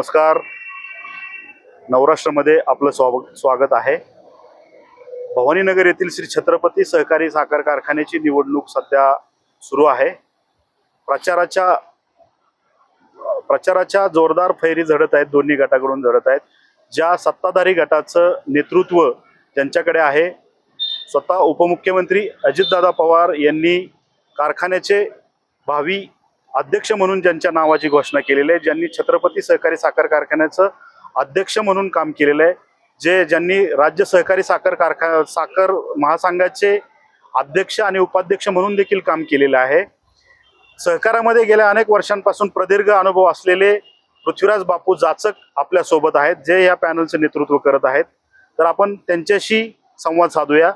नमस्कार. नवराष्ट्रमध्ये आपलं स्वाग स्वागत आहे. भवानीनगर येथील श्री छत्रपती सहकारी साखर कारखान्याची निवडणूक सध्या सुरू आहे. प्रचाराच्या प्रचाराच्या जोरदार फैरी झडत आहेत दोन्ही गटाकडून झडत आहेत. ज्या सत्ताधारी गटाचं नेतृत्व ज्यांच्याकडे आहे स्वतः उपमुख्यमंत्री अजितदादा पवार यांनी कारखान्याचे भावी अध्यक्ष म्हणून ज्यांच्या नावाची घोषणा केलेली आहे ज्यांनी छत्रपती सहकारी साखर कारखान्याचं अध्यक्ष म्हणून काम केलेलं आहे जे ज्यांनी राज्य सहकारी साखर कारखा साखर महासंघाचे अध्यक्ष आणि उपाध्यक्ष म्हणून देखील काम केलेलं आहे. सहकारामध्ये गेल्या अनेक वर्षांपासून प्रदीर्घ अनुभव असलेले पृथ्वीराज बापू जाचक आपल्यासोबत आहेत जे या पॅनलचं नेतृत्व करत आहेत. तर आपण त्यांच्याशी संवाद साधूया.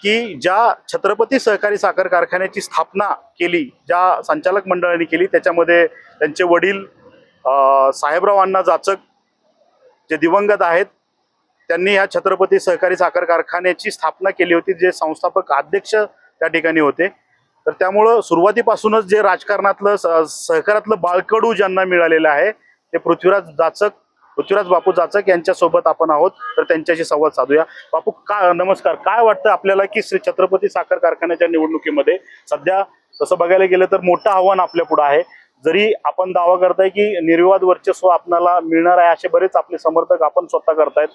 की ज्या छत्रपती सहकारी साखर कारखान्याची स्थापना केली ज्या संचालक मंडळाने केली त्याच्यामध्ये त्यांचे वडील साहेबराव अण्णा जाचक जे दिवंगत आहेत त्यांनी ह्या छत्रपती सहकारी साखर कारखान्याची स्थापना केली होती जे संस्थापक अध्यक्ष त्या ठिकाणी होते. तर त्यामुळं सुरुवातीपासूनच जे राजकारणातलं स- सहकारातलं बाळकडू ज्यांना मिळालेलं आहे ते पृथ्वीराज जाचक पृथ्वीराज बापू जाचक यांच्यासोबत आपण आहोत तर त्यांच्याशी संवाद साधूया. बापू का नमस्कार. काय वाटतं आपल्याला की श्री छत्रपती साखर कारखान्याच्या निवडणुकीमध्ये सध्या तसं बघायला गेलं तर मोठं आव्हान आपल्या पुढे आहे. जरी आपण दावा करताय की निर्विवाद वर्चस्व आपल्याला मिळणार आहे असे बरेच आपले समर्थक आपण स्वतः करतायत.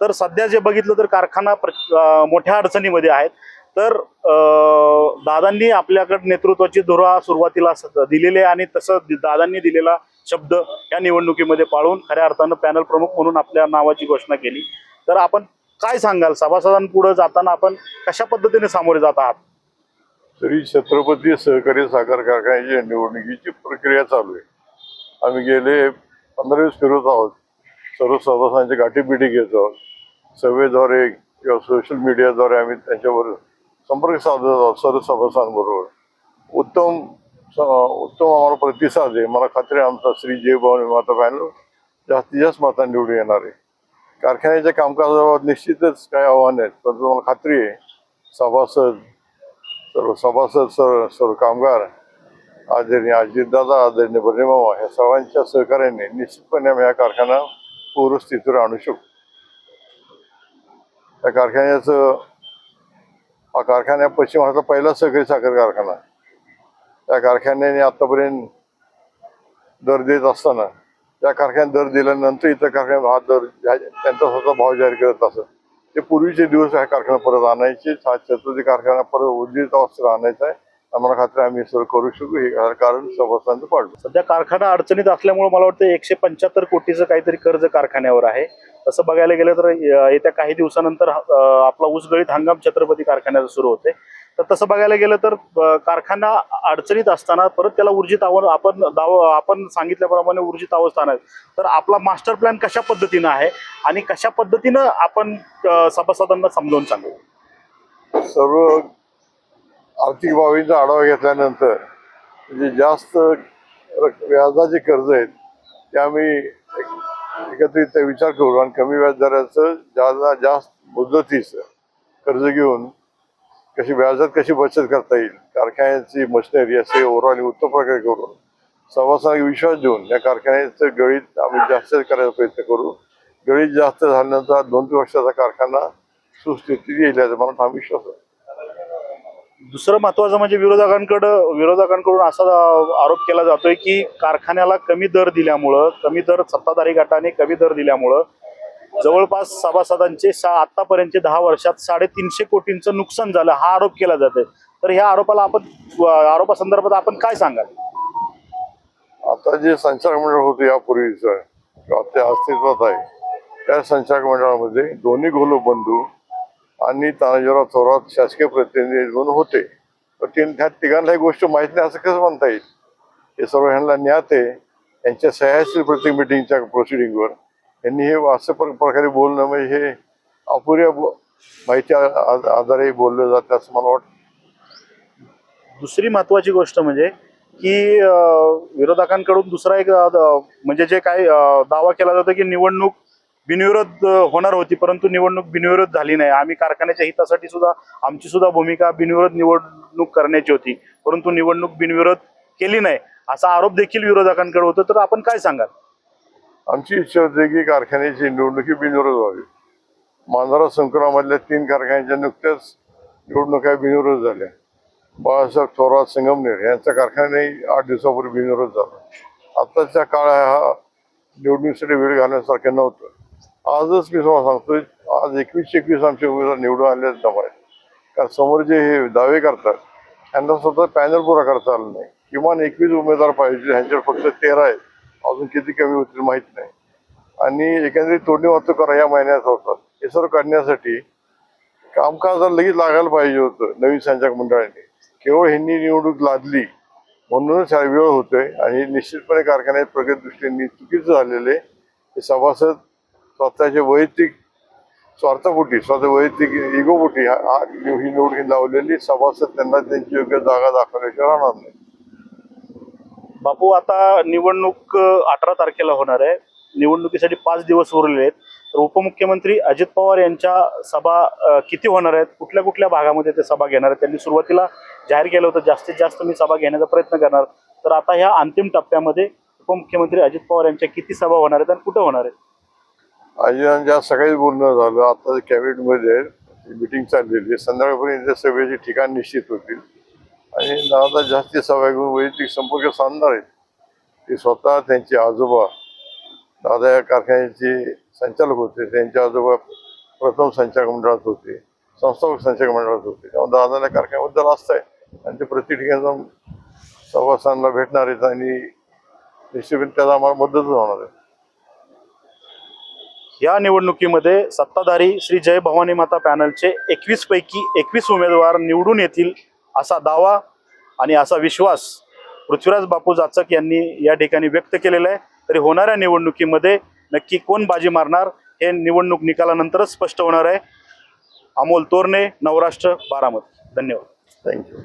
तर सध्या जे बघितलं तर कारखाना प्र- मोठ्या अडचणीमध्ये आहेत. तर दादांनी आपल्याकडे नेतृत्वाची धुरा सुरुवातीला दिलेली आहे आणि तसं दि- दादांनी दिलेला शब्द या निवडणुकीमध्ये पाळून खऱ्या अर्थानं पॅनल प्रमुख म्हणून आपल्या नावाची घोषणा केली. तर आपण काय सांगाल? सभासदांपुढे जाताना आपण कशा पद्धतीने सामोरे जात आहात? तरी छत्रपती सहकारी साखर कारखान्याची निवडणुकीची प्रक्रिया चालू आहे. आम्ही गेले पंधरा दिवस फिरत आहोत. सर्व सभासदांची गाठीबिटी घेत आहोत. सभेद्वारे किंवा सोशल मीडियाद्वारे आम्ही त्यांच्यावर संपर्क साधत सर्व सभासांबरोबर उत्तम उत्तम आम्हाला प्रतिसाद आहे. मला खात्री आहे आमचा श्री जय भवानी माता पॅनल जास्तीत जास्त माता निवडून येणार आहे. कारखान्याच्या कामकाजाबाबत निश्चितच काही आव्हान आहेत पण तुम्हाला खात्री आहे सभासद सर्व सभासद सर्व सर्व कामगार आदरणीय अजितदादा आदरणीय बर्णिमामा ह्या सर्वांच्या सहकार्याने निश्चितपणे आम्ही हा कारखाना पूर्वस्थितीवर आणू शकतो त्या कारखान्याचं हा कारखाना पश्चिम महाराष्ट्रात पहिला सहकारी साखर कारखाना. त्या कारखान्याने आतापर्यंत दर देत असताना त्या कारखान्यात दर दिल्यानंतर इतर कारखान्यात हा दर त्यांचा स्वतः भाव जाहीर करत असत. ते पूर्वीचे दिवस हा कारखाना परत आणायचे. हा चतुर्थी कारखाना परत उर्जित अवस्थेला आणायचा आहे. आम्हाला खात्री आम्ही सर्व करू शकू हे कारण सभासदांचं पाडलं सध्या कारखाना अडचणीत असल्यामुळे मला वाटतं एकशे पंच्याहत्तर कोटीचं काहीतरी कर्ज कारखान्यावर आहे. तसं बघायला गेलं तर येत्या काही दिवसानंतर आपला ऊसगळीत हंगाम छत्रपती कारखान्याचा सुरू होते. तर तसं बघायला गेलं तर कारखाना अडचणीत असताना परत त्याला ऊर्जित आव्हान आपण दाव आपण सांगितल्याप्रमाणे ऊर्जित अवस्था आहे तर आपला मास्टर प्लॅन कशा पद्धतीनं आहे आणि कशा पद्धतीनं आपण सभासदांना समजावून सांगू सर्व आर्थिक बाबींचा आढावा घेतल्यानंतर जे जास्त रक- व्याजाचे कर्ज आहेत ते आम्ही एकत्रित विचार करू आणि कमी व्याजदराचं ज्यादा जास्त मुदतीचं कर्ज घेऊन कशी व्याजात कशी बचत करता येईल कारखान्याची मशिनरी असे ओव्हरऑल उत्तम प्रकारे करून सभासदांना विश्वास देऊन या कारखान्याचं गळीत आम्ही जास्त करायचा प्रयत्न करू. गळीत जास्त झाल्यानंतर दोन तीन वर्षाचा कारखाना सुस्थितीत येईल याचा मला ठाम विश्वास आहे. दुसरं महत्वाचं म्हणजे विरोधकांकडं विरोधकांकडून असा आरोप केला जातोय की कारखान्याला कमी दर दिल्यामुळं कमी दर सत्ताधारी गटाने कमी दर दिल्यामुळं जवळपास सभासदांचे सा आतापर्यंतचे दहा वर्षात साडेतीनशे कोटींचं नुकसान झालं हा आरोप केला जातोय. तर ह्या आरोपाला आपण आरोपासंदर्भात आपण काय सांगाल? आता जे संचालक मंडळ होतं यापूर्वीचं ते अस्तित्वात आहे त्या संचालक मंडळामध्ये दोन्ही गोलू बंधू आणि तानाजीराव थोरात शासकीय प्रतिनिधी म्हणून होते. पण ते ह्या तिघांना ही गोष्ट माहीत नाही असं कसं म्हणता येईल? हे सर्व ह्यांना ज्ञात आहे. यांच्या सह्याशील प्रत्येक मिटिंगच्या प्रोसिडिंगवर यांनी हे असं प्रकारे बोलणं म्हणजे हे अपुऱ्या माहिती आधारे बोललं जातं असं मला वाटतं. दुसरी महत्वाची गोष्ट म्हणजे की विरोधकांकडून दुसरा एक म्हणजे जे काय दावा केला जातो की निवडणूक बिनविरोध होणार होती परंतु निवडणूक बिनविरोध झाली नाही. आम्ही कारखान्याच्या हितासाठी सुद्धा आमची सुद्धा भूमिका बिनविरोध निवडणूक करण्याची होती. परंतु निवडणूक बिनविरोध केली नाही. असा आरोप देखील विरोधकांकडे होतो. तर आपण काय सांगाल? आमची इच्छा होती की कारखान्याची निवडणुकी बिनविरोध व्हावी. मांजरा संकुलामधल्या तीन कारखान्याच्या नुकत्याच निवडणुका बिनविरोध झाल्या. बाळासाहेब थोरात संगमनेर यांचा कारखान्याही आठ दिवसापूर्वी बिनविरोध झाला. आत्ताच्या काळ हा निवडणुकीसाठी वेळ घालण्यासारखं नव्हतं. आजच मी तुम्हाला सांगतोय आज एकवीस एकवीस आमचे उमेदवार निवडून आले जमा कारण समोर जे हे दावे करतात त्यांना स्वतः पॅनल पुरा करता आलं नाही. किमान एकवीस उमेदवार पाहिजे ह्यांच्यावर फक्त तेरा आहेत. अजून किती कमी होतील माहीत नाही. आणि एकंदरीत तोडणी वाहतूक करा या महिन्यात होतात. हे सर्व काढण्यासाठी कामकाजाला लगेच लागायला पाहिजे होतं नवीन संचालक मंडळाने. केवळ ह्यांनी निवडणूक लादली म्हणूनच हा वेळ होतोय. आणि निश्चितपणे कारखान्यात प्रगत दृष्टीने चुकीचं झालेले हे सभासद स्वतःचे वैयक्तिक स्वार्थापोटी स्वतः वैयक्तिक इगोपोटी ही निवडणूक लावलेली सभासद त्यांना त्यांची योग्य जागा दाखवल्याशिवाय राहणार नाही. बापू आता निवडणूक अठरा तारखेला होणार आहे. निवडणुकीसाठी पाच दिवस उरलेले आहेत. तर उपमुख्यमंत्री अजित पवार यांच्या सभा किती होणार आहेत? कुठल्या कुठल्या भागामध्ये ते सभा घेणार आहेत? त्यांनी सुरुवातीला जाहीर केलं होतं जास्तीत जास्त मी सभा घेण्याचा प्रयत्न करणार. तर आता ह्या अंतिम टप्प्यामध्ये उपमुख्यमंत्री अजित पवार यांच्या किती सभा होणार आहेत आणि कुठं होणार आहेत? आजीरांच्या सगळेच बोलणं झालं. आता कॅबिनेटमध्ये मिटिंग चाललेली आहे. संध्याकाळपर्यंत त्या सभेचे ठिकाण निश्चित होतील. आणि दादा जास्ती सभा घेऊन वैयक्तिक संपर्क साधणार आहेत. ते स्वतः त्यांचे आजोबा दादा या कारखान्याचे संचालक होते. त्यांचे आजोबा प्रथम संचालक मंडळात होते. संस्थापक संचालक मंडळात होते. त्यामुळे दादाला कारखान्याबद्दल असतं आहे. आणि ते प्रति ठिकाणी जाऊन सभासदांना भेटणार आहेत आणि निश्चितपणे त्याचा आम्हाला मदतच होणार आहे. या निवडणुकीमध्ये सत्ताधारी श्री जय भवानी माता पॅनलचे एकवीस पैकी एकवीस उमेदवार निवडून येतील असा दावा आणि असा विश्वास पृथ्वीराज बापू जाचक यांनी या ठिकाणी व्यक्त केलेला आहे. तरी होणाऱ्या निवडणुकीमध्ये नक्की कोण बाजी मारणार हे निवडणूक निकालानंतरच स्पष्ट होणार आहे. अमोल तोरणे नवराष्ट्र बारामती. धन्यवाद. थँक्यू